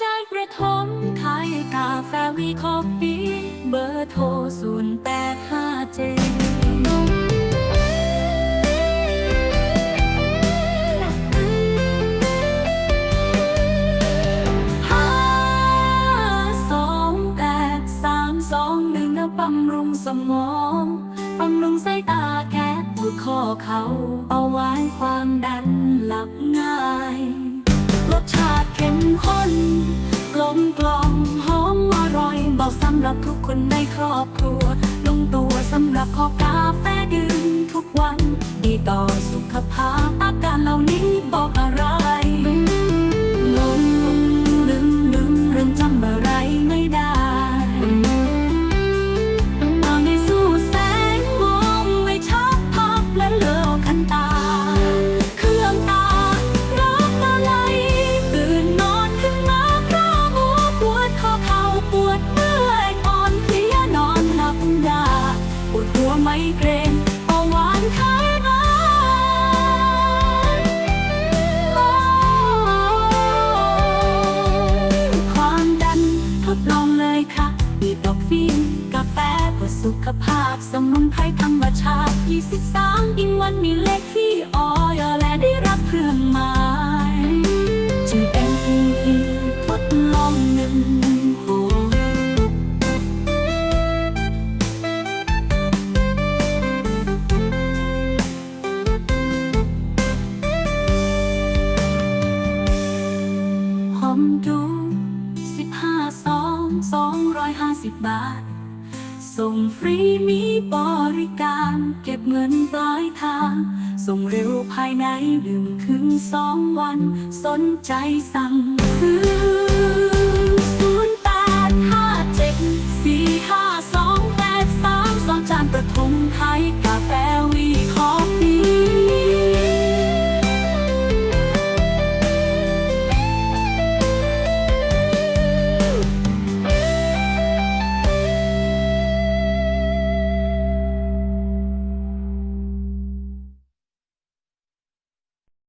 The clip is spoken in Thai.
จารย์ประถมขายกาแฟวีคอฟฟี่เบอร์โทรศูนย์แปดห้าเจ็ดห้าสองแปดสามสองหนึ่งนะบำรุงสมองบำรุงสายตาแก้ปวดข้อเขาเอาไว้ความดันหลับง่า รสชาติเข้มข้น กลมกล่อมหอมอร่อยบอกสำหรับทุกคนในครอบครัว ลงตัวสำหรับคอกาแฟดื่มทุกวัน ดีต่อสุขภาพีดอกฟินกาแฟเพื่อสุขภาพ สมุนไพรธรรมชาติ 23 อินวันมีเลขที่ออยและได้รับเครื่องมา 250 บาท ส่งฟรีมีบริการ เก็บเงินปลายทาง ส่งเร็วภายในหนึ่งถึงสองวัน สนใจสั่งซื้อ 0857452833สอนจานประทงไทยกัน